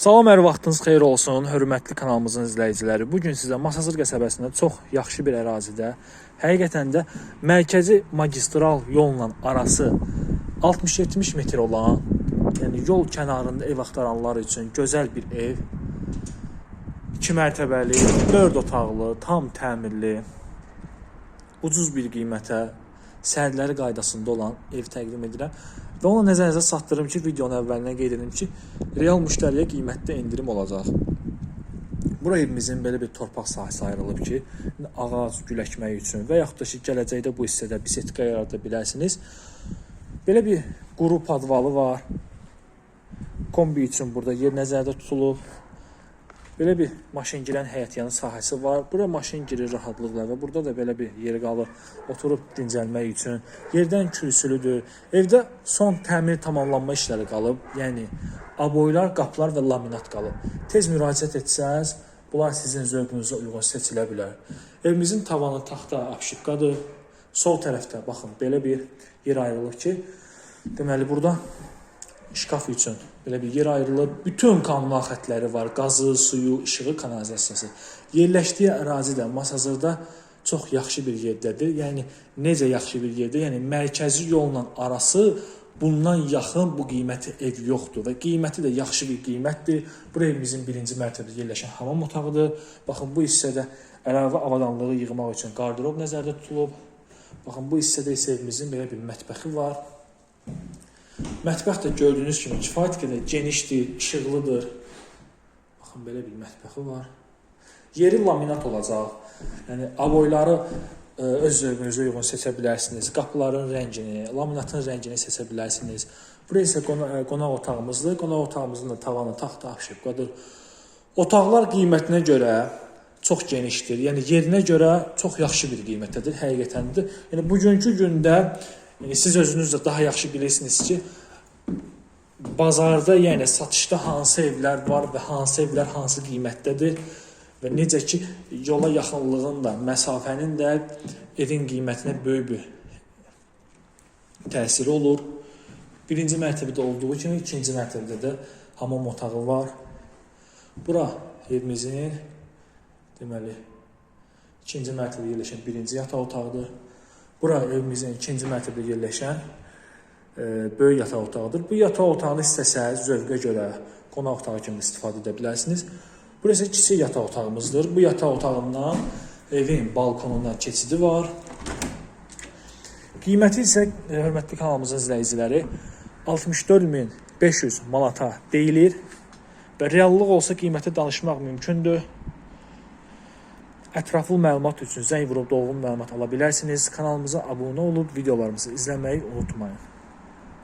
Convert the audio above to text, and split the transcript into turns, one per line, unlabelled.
Salam, hər vaxtınız xeyir olsun, hörmətli kanalımızın izləyiciləri. Bu gün sizə Masazır qəsəbəsində çox yaxşı bir ərazidə, həqiqətən də mərkəzi magistral yolla arası 60-70 metr olan, yəni yol kənarında ev axtaranlar üçün gözəl bir ev. 2 mərtəbəli, 4 otaqlı, tam təmirli, ucuz bir qiymətə, sənədləri qaydasında olan ev təqdim edirəm. Və onu nəzərinizə çatdırım ki, videonun əvvəlinə qeyd edim ki, real müştəriyə qiymətdə endirim olacaq. Bura evimizin belə bir torpaq sahəsi ayrılıb ki, ağac, gül əkmək üçün və yaxud da ki, gələcəkdə bu hissədə bisetka yarada bilərsiniz. Belə bir quru padvalı var. Kombi üçün burada yer nəzərdə tutulub. Belə bir maşın girən həyətyanı sahəsi var. Bura maşın girir rahatlıqla və burada da belə bir yer qalır oturub dincəlmək üçün. Yerdən kürsülüdür. Evdə son təmir tamamlanma işləri qalıb. Yəni aboylar, qapılar və laminat qalıb. Tez müraciət etsəz, bunlar sizin zövqünüzə uyğun seçilə bilər. Evimizin tavanı taxta apşıqqadır. Sol tərəfdə baxın belə bir yer ayrılıb ki, deməli burada şkaf üçün belə bir yer ayrılıb. Bütün kanal xətləri var. Qazı, suyu, işığı, kanalizasiyası. Yerləşdiyi ərazi də Masazırda çox yaxşı bir yerdədir. Yəni necə yaxşı bir yerdə? Yəni mərkəzi yolla arası bundan yaxın bu qiymətə ev yoxdur və qiyməti də yaxşı bir qiymətdir. Bura evimizin birinci mərtəbədə yerləşən hamam otağıdır. Baxın bu hissədə əlavə avadanlığı yığmaq üçün qardırob nəzərdə tutulub. Baxın bu hissədə isə evimizin belə bir mətbəxi var. Mətbəx də gördüyünüz kimi kifayət qədər genişdir, işıqlıdır. Baxın belə bir mətbəxi var. Yeri laminat olacaq. Yəni avoyları ə, öz zövqünüzə uyğun seçə bilərsiniz. Qapıların rəngini, laminatın rəngini seçə bilərsiniz. Bura isə qona- ə, qonaq otağımızdır. Qonaq otağımızın da tavanı taxta ahşabqadır. Otaqlar qiymətinə görə çox genişdir. Yəni yerinə görə çox yaxşı bir qiymətdədir, həqiqətəndir. Yəni bugünkü gündə yəni siz özünüz də daha yaxşı bilirsiniz ki, bazarda, yəni satışda hansı evlər var və hansı evlər hansı qiymətdədir və necə ki yola yaxınlığın da, məsafənin də evin qiymətinə böyük bir təsiri olur. Birinci mərtəbədə olduğu kimi ikinci mərtəbədə də hamam otağı var. Bura evimizin deməli ikinci mərtəbədə yerləşən birinci yataq otağıdır. Bura evimizin ikinci mərtəbədə yerləşən böyük yataq otağıdır. Bu yataq otağını istəsəz zövqə görə qonaq otağı kimi istifadə edə bilərsiniz. Burası kiçik yataq otağımızdır. Bu yataq otağından evin balkonuna keçidi var. Qiyməti isə e, hörmətli kanalımızın izləyiciləri 64500 manata deyilir və reallıq olsa qiyməti danışmaq mümkündür. Ətraflı məlumat üçün zəng vurub dolğun məlumat ala bilərsiniz. Kanalımıza abunə olub videolarımızı izləməyi unutmayın.